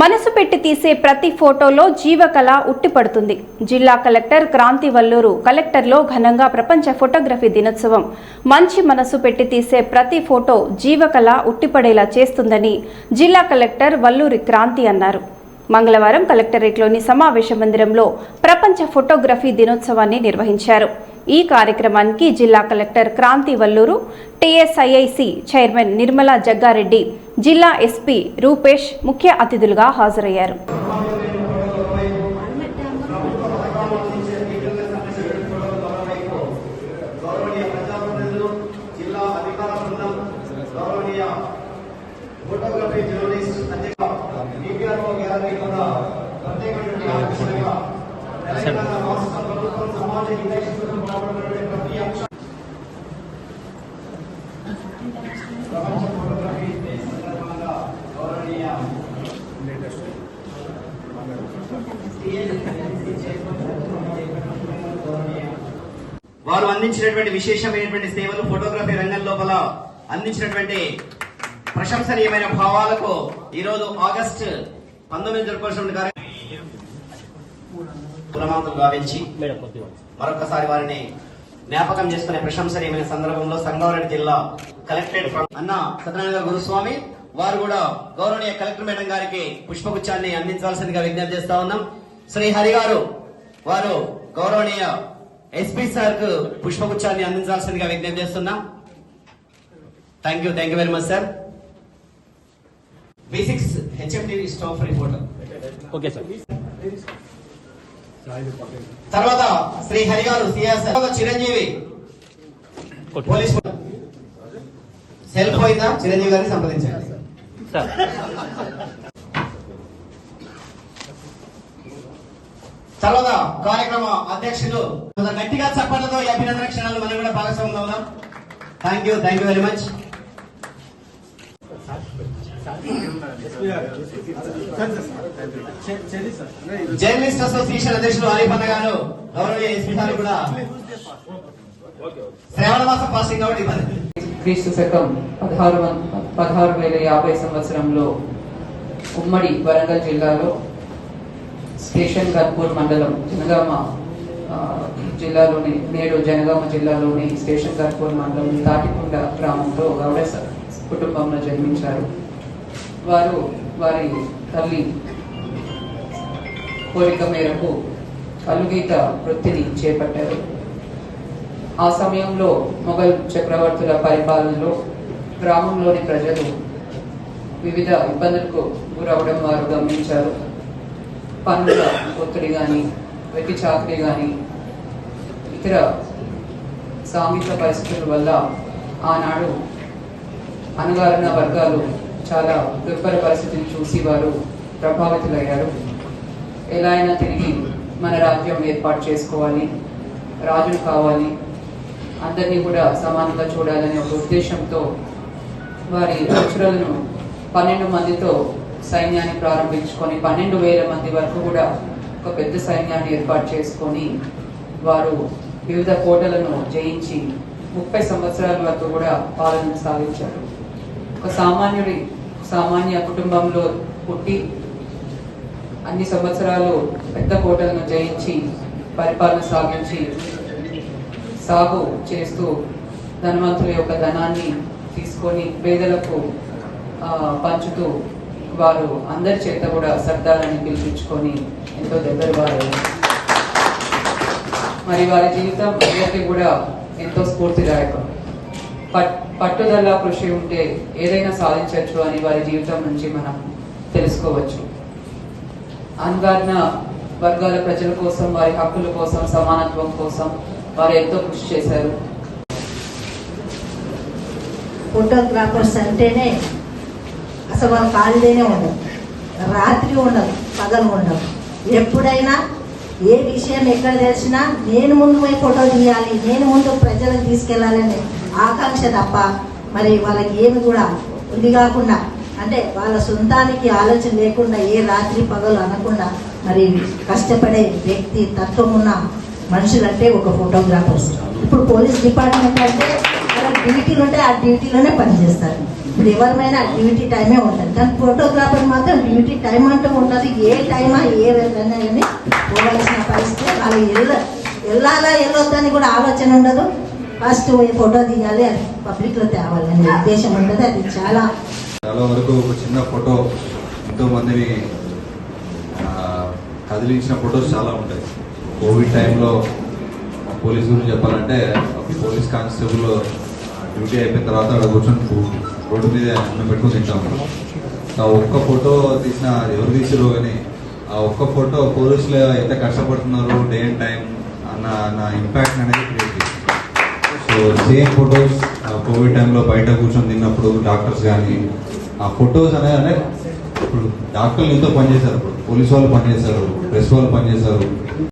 మనసు పెట్టి తీసే ప్రతి ఫోటోలో జీవకళ ఉట్టిపడుతుంది. జిల్లా కలెక్టర్ క్రాంతి వల్లూరు కలెక్టర్లో ఘనంగా ప్రపంచ ఫోటోగ్రఫీ దినోత్సవం. మంచి మనసు పెట్టి తీసే ప్రతి ఫోటో జీవకళ ఉట్టిపడేలా చేస్తుందని జిల్లా కలెక్టర్ వల్లూరి క్రాంతి అన్నారు. మంగళవారం కలెక్టరేట్లోని సమావేశ మందిరంలో ప్రపంచ ఫోటోగ్రఫీ దినోత్సవాన్ని నిర్వహించారు. ఈ కార్యక్రమానికి జిల్లా collector Kranti Valluru TSIIC chairman Nirmala Jaggareddy జిల్లా ఎస్పీ రూపేష్ ముఖ్య అతిథులుగా హాజరయ్యారు. ఫోటోగ్రఫీ జర్నలిస్ట్ డిపిఆర్ఓ కూడా ఆకర్షణగా తెలంగాణ రాష్ట్ర ప్రభుత్వం సమాజ ప్రతి అంశం ప్రపంచ ఫోటోగ్రఫీ డే సందర్భంగా గౌరవనీయ వారు అందించినటువంటి విశేషమైనటువంటి సేవలు ఫోటోగ్రఫీ రంగం లోపల అందించినటువంటి ప్రశంసనీయమైన భావాలకు ఈ రోజు ఆగస్ట్ పంతొమ్మిది జరుపుకోవాల్సిన కార్యక్రమం గావించి మరొకసారి వారిని జ్ఞాపకం చేసుకునే ప్రశంసనీయమైన సందర్భంలో సంగారెడ్డి జిల్లా కలెక్టరేట్ అన్న సత్యనారాయణ గురుస్వామి వారు కూడా గౌరవనీయ కలెక్టర్ మేడం గారికి పుష్పగుచ్చాన్ని అందించాల్సిందిగా విజ్ఞప్తి చేస్తా ఉన్నాం. శ్రీ హరి గారు వారు గౌరవనీయ ఎస్పీ సార్కు పుష్పగుచ్చాన్ని అందించాల్సిందిగా విజ్ఞప్తి చేస్తున్నాం. Thank you thank you very much sir B six HMD stop for photo okay sir తర్వాత శ్రీ హరి గారు సిఎస్ తర్వాత చిరంజీవి. పోలీస్ సెల్ పోయిందా? చిరంజీవి గారిని సంప్రదించండి. సార్ తర్వాత కార్యక్రమ అధ్యక్షులు. కొంత గట్టిగా చప్పట్లతో ఈ అభినందన క్షణాలు మనం కూడా భాగస్వామ్యం అవుదాం. Thank you thank you very much journalist association అధ్యక్షులు ఆరిఫన్న గారు గౌరవీయ ఎస్పీ గారు కూడా. శ్రావణ మాసం పాసింగ్ కాబట్టి క్రీస్తు శకం పదహారు పదహారు వేల యాభై సంవత్సరంలో ఉమ్మడి వరంగల్ జిల్లాలో స్టేషన్ గర్పూర్ మండలం జనగామ జిల్లాలోని నేడు జనగామ జిల్లాలోని స్టేషన్ గర్పూర్ మండలం తాటికొండ గ్రామంలో గౌడ కుటుంబంలో జన్మించారు. వారు వారి తల్లి కోరిక మేరకు కలుగీత వృత్తిని చేపట్టారు. ఆ సమయంలో మొఘల్ చక్రవర్తుల పరిపాలనలో గ్రామంలోని ప్రజలు వివిధ ఇబ్బందులకు గురవడం వారు గమనించారు. పన్నుల ఒత్తిడి కానీ వెట్టి చాకరీ కానీ ఇతర సాంఘిక పరిస్థితుల వల్ల ఆనాడు అణగారిన వర్గాలు చాలా దుర్భర పరిస్థితిని చూసి వారు ప్రభావితులయ్యారు. ఎలా అయినా తిరిగి మన రాజ్యం ఏర్పాటు చేసుకోవాలి రాజులు కావాలి అందరినీ కూడా సమానంగా చూడాలనే ఒక ఉద్దేశంతో వారి అక్షరాలను పన్నెండు మందితో సైన్యాన్ని ప్రారంభించుకొని పన్నెండు వేల మంది వరకు కూడా ఒక పెద్ద సైన్యాన్ని ఏర్పాటు చేసుకొని వారు వివిధ కోటలను జయించి ముప్పై సంవత్సరాల వరకు కూడా పాలన సాగించారు ఒక సామాన్యుడి సామాన్య కుటుంబంలో పుట్టి అన్ని సంవత్సరాలు పెద్ద కోటలను జయించి పరిపాలన సాగించి సాగు చేస్తూ ధనవంతుల యొక్క ధనాన్ని తీసుకొని పేదలకు పంచుతూ వారు అందరి చేత కూడా సర్దాలని పిలిపించుకొని ఎంతో దగ్గర వారు మరి వారి జీవితం అందరికీ కూడా ఎంతో స్ఫూర్తిదాయకం. పట్- పట్టుదల కృషి ఉంటే ఏదైనా సాధించవచ్చు అని వారి జీవితం నుంచి మనం తెలుసుకోవచ్చు. అణగారిన వర్గాల ప్రజల కోసం వారి హక్కుల కోసం సమానత్వం కోసం వారు ఎంతో కృషి చేశారు. ఫోటోగ్రాఫర్స్ అంటేనే అసలు వాళ్ళ హాలిడేనే ఉండదు. రాత్రి ఉండదు పగలు ఉండదు. ఎప్పుడైనా ఏ విషయం ఎక్కడ తెలిసినా నేను ముందు పోయి ఫోటో తీయాలి నేను ముందు ప్రజలకు తీసుకెళ్ళాలనే ఆకాంక్ష తప్ప మరి వాళ్ళకి ఏమి కూడా ఉంది కాకుండా అంటే వాళ్ళ సొంతానికి ఆలోచన లేకుండా ఏ రాత్రి పగలు అనకుండా మరి కష్టపడే వ్యక్తి తత్వం ఉన్న మనుషులంటే ఒక ఫోటోగ్రాఫర్స్. ఇప్పుడు పోలీస్ డిపార్ట్మెంట్ అంటే వాళ్ళ డ్యూటీలు ఉంటే ఆ డ్యూటీలోనే పనిచేస్తారు. ఇప్పుడు ఎవరిమైనా డ్యూటీ టైమే ఉంటుంది. కానీ ఫోటోగ్రాఫర్ మాత్రం డ్యూటీ టైం అంటూ ఉంటుంది. ఏ టైమా ఏ వెళ్ళినా కానీ పోవాల్సిన పరిస్థితి వాళ్ళు వెళ్ళ వెళ్ళాలా వెళ్ళొద్దని కూడా ఆలోచన ఉండదు. ఫస్ట్ పోయి ఫోటో తీయాలి అది పబ్లిక్లో తేవాలి ఉద్దేశం ఉంటుంది. అది చాలా చాలా వరకు ఒక చిన్న ఫోటో ఎంతో మందిని కదిలించిన ఫొటోస్ చాలా ఉంటాయి. కోవిడ్ టైంలో పోలీస్ గురించి చెప్పాలంటే పోలీస్ కానిస్టేబుల్ డ్యూటీ అయిపోయిన తర్వాత అక్కడ కూర్చొని రోడ్డు మీద అన్నం పెట్టుకుని తింటాము ఆ ఒక్క ఫోటో తీసిన ఎవరు తీసిరో కానీ ఆ ఒక్క ఫోటో పోలీసులు ఎంత కష్టపడుతున్నారు డే అండ్ టైం అన్న నా ఇంపాక్ట్ అనేది క్రియేట్ చేస్తుంది సో సేమ్ ఫొటోస్ కోవిడ్ టైంలో బయట కూర్చొని తిన్నప్పుడు డాక్టర్స్ కానీ ఆ ఫొటోస్ అనేది అంటే ఇప్పుడు డాక్టర్లు ఎంతో పనిచేశారు. ఇప్పుడు పోలీస్ వాళ్ళు పనిచేశారు ప్రెస్ వాళ్ళు పనిచేశారు.